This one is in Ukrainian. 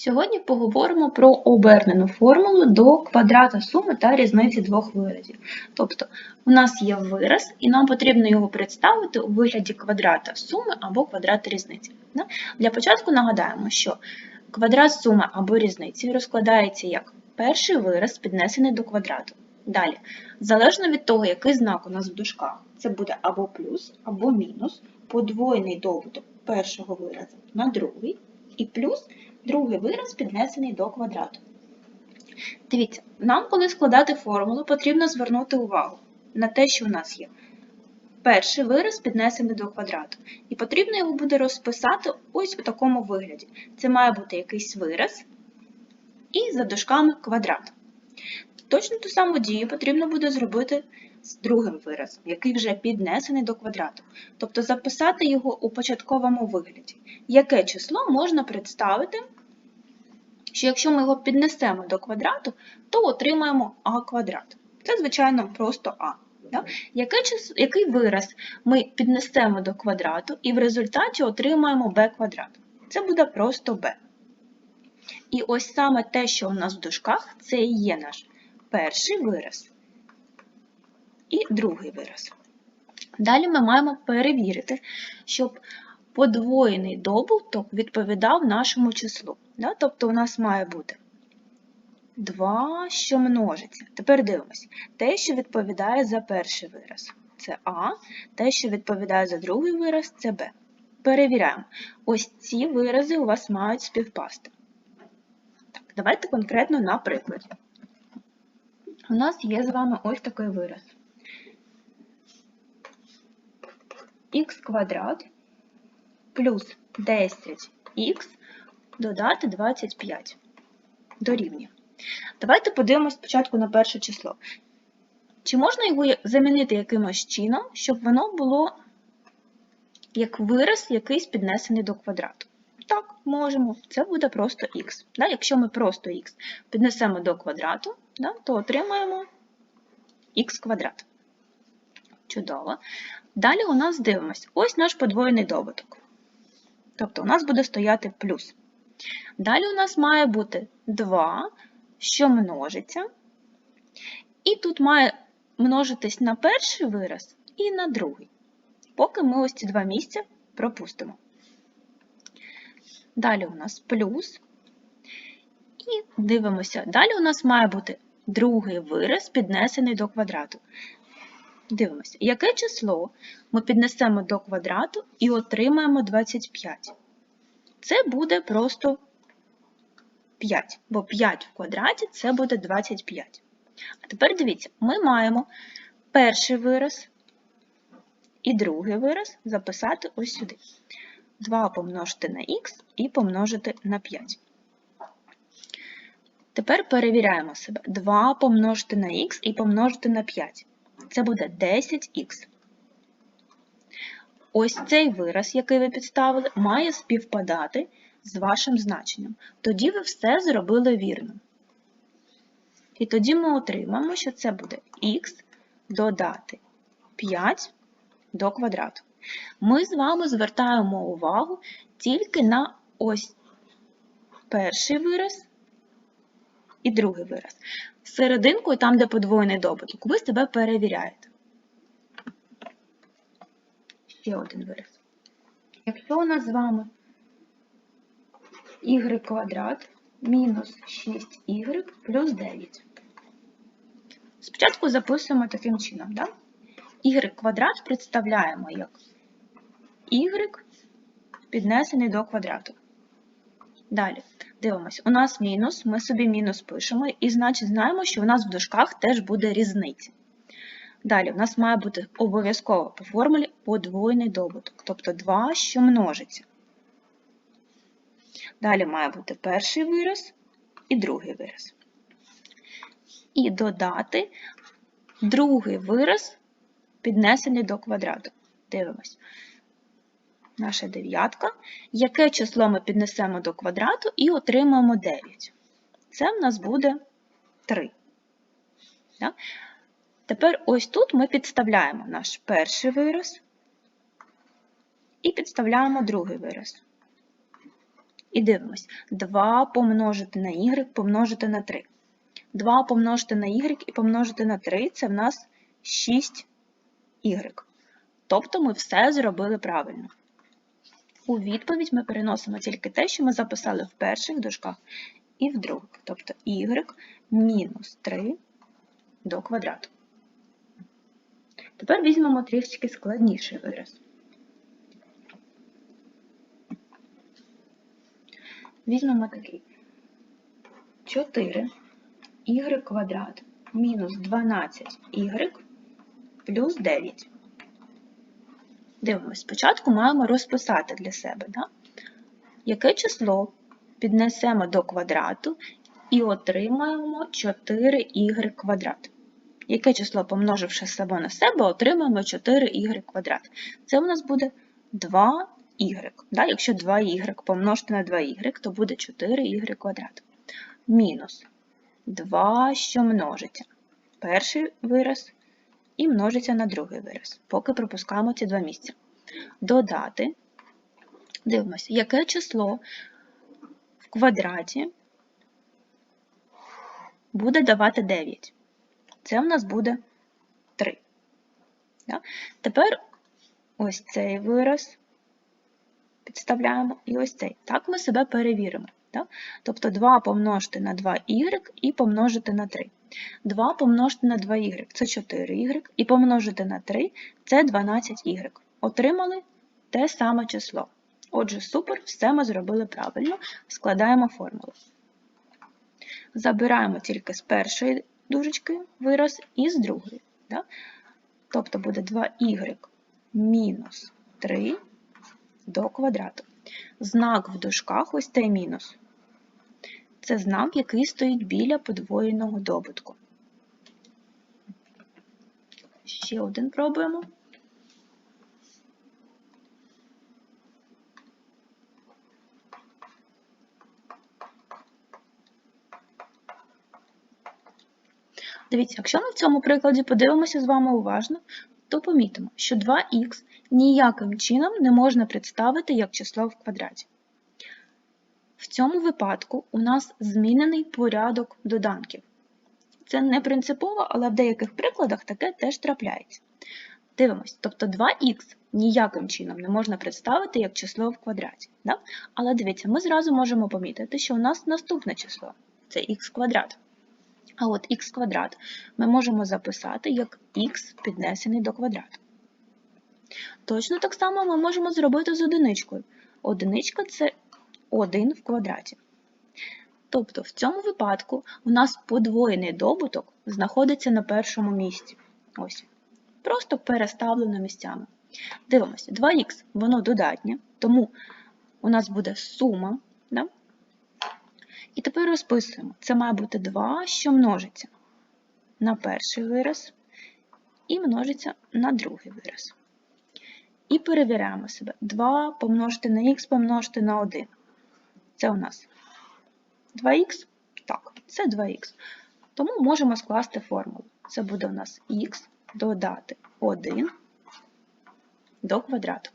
Сьогодні поговоримо про обернену формулу до квадрата суми та різниці двох виразів. Тобто, у нас є вираз, і нам потрібно його представити у вигляді квадрата суми або квадрата різниці. Для початку нагадаємо, що квадрат суми або різниці розкладається як перший вираз, піднесений до квадрату. Далі, залежно від того, який знак у нас в дужках, це буде або плюс, або мінус, подвоєний добуток першого виразу на другий, і плюс другий вираз піднесений до квадрату. Дивіться, нам, коли складати формулу, потрібно звернути увагу на те, що у нас є перший вираз піднесений до квадрату. І потрібно його буде розписати ось у такому вигляді. Це має бути якийсь вираз і за дужками квадрат. Точно ту саму дію потрібно буде зробити з другим виразом, який вже піднесений до квадрату. Тобто записати його у початковому вигляді. Яке число можна представити, що якщо ми його піднесемо до квадрату, то отримаємо а квадрат. Це, звичайно, просто а. Да? Яке число, який вираз ми піднесемо до квадрату і в результаті отримаємо b квадрат? Це буде просто b. І ось саме те, що у нас в дужках, це і є наш перший вираз і другий вираз. Далі ми маємо перевірити, щоб подвоєний добуток відповідав нашому числу. Да? Тобто у нас має бути 2, що множиться. Тепер дивимося. Те, що відповідає за перший вираз, це А, те, що відповідає за другий вираз, це Б. Перевіряємо. Ось ці вирази у вас мають співпасти. Так, давайте конкретно на прикладі. У нас є з вами ось такий вираз. Х квадрат плюс 10х додати 25 дорівнює. Давайте подивимось спочатку на перше число. Чи можна його замінити якимось чином, щоб воно було як вираз якийсь піднесений до квадрату? Так, можемо. Це буде просто х. Да? Якщо ми просто х піднесемо до квадрату, да, то отримаємо х квадрат. Чудово. Далі у нас дивимось, ось наш подвоєний добуток. Тобто у нас буде стояти плюс. Далі у нас має бути 2, що множиться. І тут має множитись на перший вираз і на другий. Поки ми ось ці два місця пропустимо. Далі у нас плюс. І дивимося, далі у нас має бути другий вираз, піднесений до квадрату. Дивимося, яке число ми піднесемо до квадрату і отримаємо 25. Це буде просто 5, бо 5 в квадраті це буде 25. А тепер дивіться, ми маємо перший вираз і другий вираз записати ось сюди. 2 помножити на х і помножити на 5. Тепер перевіряємо себе. 2 помножити на х і помножити на 5. Це буде 10х. Ось цей вираз, який ви підставили, має співпадати з вашим значенням. Тоді ви все зробили вірно. І тоді ми отримаємо, що це буде х додати 5 до квадрату. Ми з вами звертаємо увагу тільки на ось перший вираз і другий вираз. Серединкою, там, де подвоєний добуток, ви себе перевіряєте. Ще один вираз. Якщо у нас з вами y квадрат мінус 6y плюс 9. Спочатку записуємо таким чином. Да? y квадрат представляємо як y піднесений до квадрату. Далі, дивимось, у нас мінус, ми собі мінус пишемо, і значить знаємо, що у нас в дужках теж буде різниця. Далі, у нас має бути обов'язково по формулі подвоєний добуток, тобто 2, що множиться. Далі має бути перший вираз і другий вираз. І додати другий вираз, піднесений до квадрату. Дивимось наша дев'ятка. Яке число ми піднесемо до квадрату і отримаємо 9? Це в нас буде 3. Так? Тепер ось тут ми підставляємо наш перший вираз і підставляємо другий вираз. І дивимось. 2 помножити на y помножити на 3. 2 помножити на y і помножити на 3 це в нас 6y. Тобто ми все зробили правильно. У відповідь ми переносимо тільки те, що ми записали в перших дужках і в других. Тобто y мінус 3 до квадрату. Тепер візьмемо трішки складніший вираз. Візьмемо такий 4 y квадрат мінус 12y плюс 9. Дивимось, спочатку маємо розписати для себе, да? яке число піднесемо до квадрату і отримаємо 4y квадрат. Яке число, помноживши себе на себе, отримаємо 4y квадрат. Це у нас буде 2y. Да? Якщо 2y помножити на 2y, то буде 4y квадрат. Мінус 2, що множиться. Перший вираз і множиться на другий вираз. Поки пропускаємо ці два місця. Додати. Дивимося, яке число в квадраті буде давати 9. Це в нас буде 3. Тепер ось цей вираз підставляємо і ось цей. Так ми себе перевіримо. Тобто 2 помножити на 2y і помножити на 3. 2 помножити на 2y це 4y, і помножити на 3 це 12y. Отримали те саме число. Отже, супер, все ми зробили правильно, складаємо формулу. Забираємо тільки з першої дужечки вираз і з другої. Да? Тобто буде 2y мінус 3 до квадрату. Знак в дужках ось цей мінус. Це знак, який стоїть біля подвоєного добутку. Ще один пробуємо. Дивіться, якщо ми в цьому прикладі подивимося з вами уважно, то помітимо, що 2х ніяким чином не можна представити як число в квадраті. В цьому випадку у нас змінений порядок доданків. Це не принципово, але в деяких прикладах таке теж трапляється. Дивимось, тобто 2х ніяким чином не можна представити як число в квадраті. Да? Але дивіться, ми зразу можемо помітити, що у нас наступне число це х квадрат. А от х квадрат ми можемо записати як х піднесений до квадрату. Точно так само ми можемо зробити з одиничкою. Одиничка це 1 в квадраті. Тобто в цьому випадку у нас подвоєний добуток знаходиться на першому місці. Ось. Просто переставлено місцями. Дивимося, 2х воно додатнє, тому у нас буде сума. Да? І тепер розписуємо. Це має бути 2, що множиться на перший вираз, і множиться на другий вираз. І перевіряємо себе. 2 помножити на х помножити на 1. Це у нас 2х? Так, це 2х. Тому можемо скласти формулу. Це буде у нас х додати 1 до квадрату.